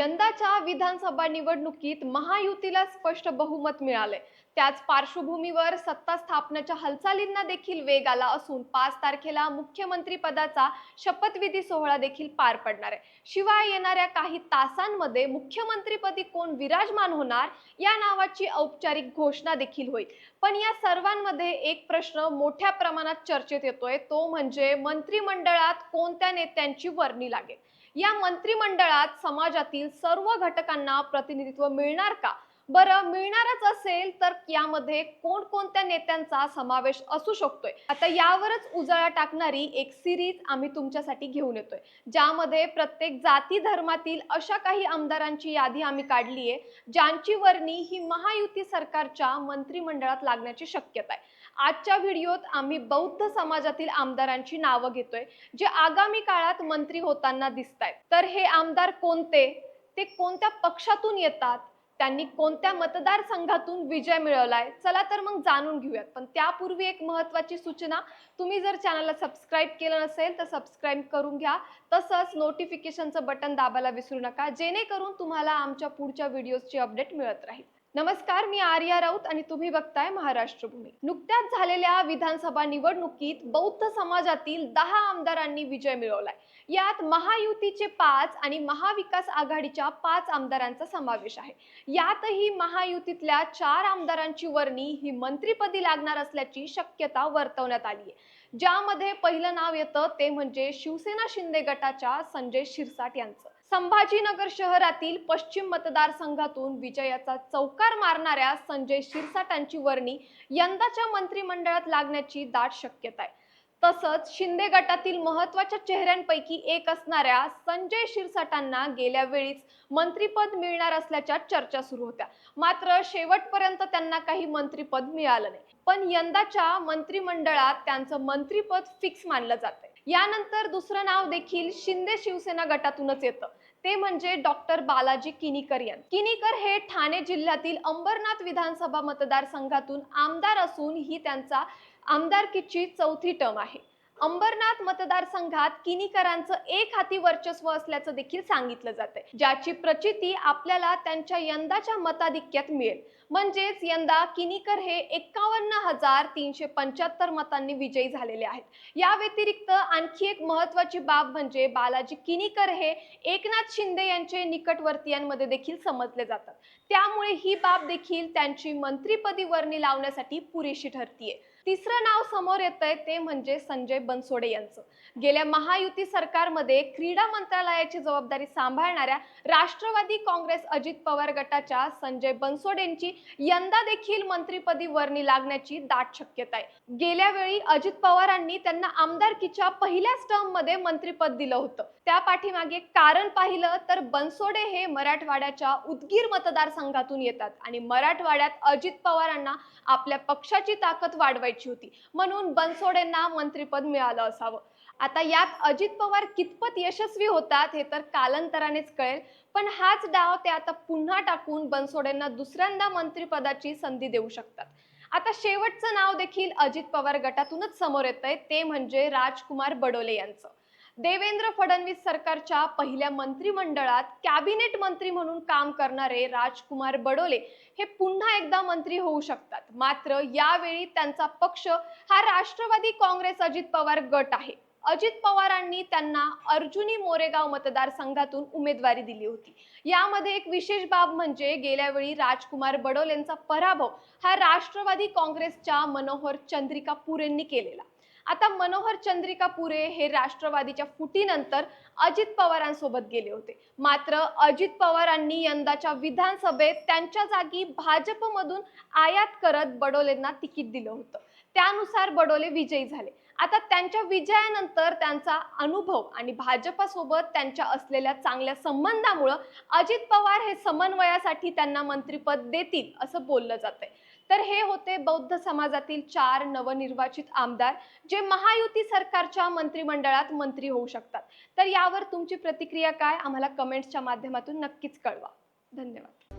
यंदाच्या विधानसभा निवडणुकीत महायुतीला स्पष्ट बहुमत मिळाले त्याच पार्श्वभूमीवर सत्ता स्थापनेच्या हालचालींना देखील वेग आला असून पाच तारखेला मुख्यमंत्री पदाचा शपथविधी सोहळा देखील पार पडणार आहे. शिवाय येणाऱ्या काही तासांमध्ये मुख्यमंत्रीपदी कोण विराजमान होणार या नावाची औपचारिक घोषणा देखील होईल. पण या सर्वांमध्ये एक प्रश्न मोठ्या प्रमाणात चर्चेत येतोय तो म्हणजे मंत्रिमंडळात कोणत्या नेत्यांची वर्णी लागेल? या मंत्रिमंडळात समाजातील सर्व घटकांना प्रतिनिधित्व मिळणार का? बरं मिळणारच असेल तर यामध्ये कोणकोणत्या नेत्यांचा समावेश असू शकतोय? आता यावरच उजाळा टाकणारी एक सिरीज आम्ही तुमच्यासाठी घेऊन येतोय. ज्यामध्ये प्रत्येक जाती धर्मातील अशा काही आमदारांची यादी आम्ही काढली आहे ज्यांची वर्णी ही महायुती सरकारच्या मंत्रिमंडळात लागण्याची शक्यता आहे. आजच्या व्हिडिओत आम्ही बौद्ध समाजातील आमदारांची नावं घेतोय जे आगामी काळात मंत्री होताना दिसत आहेत तर हे आमदार कोणते? ते कोणत्या पक्षातून येतात? त्यांनी कोणत्या मतदारसंघातून विजय मिळवलाय? चला तर मग जाणून घेऊयात. पण त्यापूर्वी एक महत्वाची सूचना तुम्ही जर चॅनलला सबस्क्राईब केलं नसेल तर सबस्क्राईब करून घ्या. तसंच नोटिफिकेशनचं बटन दाबायला विसरू नका. जेणेकरून तुम्हाला आमच्या पुढच्या व्हिडिओजची अपडेट मिळत राहील. नमस्कार मी आर्या राऊत आणि तुम्ही बघताय महाराष्ट्र भूमी नुकत्याच झालेल्या विधानसभा निवडणुकीत बौद्ध समाजातील दहा आमदारांनी विजय मिळवलाय. यात महायुतीचे पाच आणि महाविकास आघाडीच्या पाच आमदारांचा समावेश आहे. यातही महायुतीतल्या चार आमदारांची वर्णी ही मंत्रिपदी लागणार असल्याची शक्यता वर्तवण्यात आली आहे. ज्यामध्ये पहिलं नाव येतं ते म्हणजे शिवसेना शिंदे गटाच्या संजय शिरसाट यांचं. संभाजीनगर शहरातील पश्चिम मतदारसंघातून विजयाचा चौकार मारणाऱ्या संजय शिरसाटांची वर्णी यंदाच्या मंत्रिमंडळात लागण्याची दाट शक्यता आहे. तसंच शिंदे गटातील महत्त्वाच्या चेहऱ्यांपैकी एक असणाऱ्या संजय शिरसाटांना गेल्या वेळीच मंत्रीपद मिळणार असल्याच्या चर्चा सुरू होत्या. मात्र शेवटपर्यंत त्यांना काही मंत्रीपद मिळालं नाही. पण यंदाच्या मंत्रिमंडळात त्यांचं मंत्रीपद फिक्स मानलं जातंय. यानंतर दुसरं नाव देखील शिंदे शिवसेना गटातूनच येतं. ते म्हणजे डॉक्टर बालाजी किनीकर यांचं किनीकर हे ठाणे जिल्ह्यातील अंबरनाथ विधानसभा मतदारसंघातून आमदार असून ही त्यांचा आमदारकीची चौथी टर्म आहे. अंबरनाथ मतदारसंघात किनीकरांचं एक हाती वर्चस्व असल्याचं देखील सांगितलं जातंय. ज्याची प्रचिती आपल्याला त्यांच्या यंदाच्या मताधिक्यात मिळेल. म्हणजेच यंदा किनीकर हे एक्कावन्न हजार तीनशे पंच्याहत्तर मतांनी विजयी झालेले आहेत. या व्यतिरिक्त आणखी एक महत्वाची बाब म्हणजे बालाजी किनीकर हे एकनाथ शिंदे यांचे निकटवर्तीयांमध्ये देखील समजले जातात. त्यामुळे ही बाब देखील त्यांची मंत्रीपदी वर्णी लावण्यासाठी पुरेशी ठरतीये. तिसरं नाव समोर येत आहे ते म्हणजे संजय बनसोडे यांचं. गेल्या महायुती सरकारमध्ये क्रीडा मंत्रालयाची जबाबदारी सांभाळणाऱ्या राष्ट्रवादी काँग्रेस अजित पवार गटाच्या संजय बनसोडेंची यंदा देखील मंत्रीपदी वर्णी लागण्याची दाट शक्यता आहे. गेल्या वेळी अजित पवारांनी त्यांना आमदारकीच्या पहिल्याच टर्ममध्ये मंत्रीपद दिलं होतं. त्या पाठीमागे कारण पाहिलं तर बनसोडे हे मराठवाड्याच्या उदगीर मतदारसंघातून येतात आणि मराठवाड्यात अजित पवारांना आपल्या पक्षाची ताकद वाढवायची होती. म्हणून बनसोडेंना मंत्रिपद मिळालं असावं. आता यात अजित पवार कितपत यशस्वी होतात हे तर कालांतरानेच कळेल. पण हाच डाव ते आता पुन्हा टाकून बनसोडेंना दुसऱ्यांदा मंत्रिपदाची संधी देऊ शकतात. आता शेवटचं नाव देखील अजित पवार गटातूनच समोर येत आहे ते म्हणजे राजकुमार बडोले यांचं. देवेंद्र फडणवीस सरकारच्या पहिल्या मंत्रिमंडळात कॅबिनेट मंत्री म्हणून काम करणारे राजकुमार बडोले हे पुन्हा एकदा मंत्री होऊ शकतात. मात्र यावेळी त्यांचा पक्ष हा राष्ट्रवादी काँग्रेस अजित पवार गट आहे. अजित पवारांनी त्यांना अर्जुनी मोरेगाव मतदारसंघातून उमेदवारी दिली होती. यामध्ये एक विशेष बाब म्हणजे गेल्या वेळी राजकुमार बडोलेंचा पराभव हा राष्ट्रवादी काँग्रेसच्या मनोहर चंद्रिका पुरेंनी केलेला. आता मनोहर चंद्रिका पुरे हे राष्ट्रवादीच्या फुटीनंतर अजित पवारांसोबत गेले होते. मात्र अजित पवारांनी यंदाच्या विधानसभेत त्यांच्या जागी भाजपमधून आयात करत बडोलेंना तिकीट दिलं होतं. त्यानुसार बडोले विजयी झाले. आता त्यांच्या विजयानंतर त्यांचा अनुभव आणि भाजपासोबत त्यांच्या असलेल्या चांगल्या संबंधामुळं अजित पवार हे समन्वयासाठी त्यांना मंत्रिपद देतील असं बोललं जातंय. तर हे होते बौद्ध समाजातील चार नवनिर्वाचित आमदार जे महायुती सरकारच्या मंत्रिमंडळात मंत्री होऊ शकतात. तर यावर तुमची प्रतिक्रिया काय? आम्हाला कमेंट्सच्या माध्यमातून नक्कीच कळवा. धन्यवाद.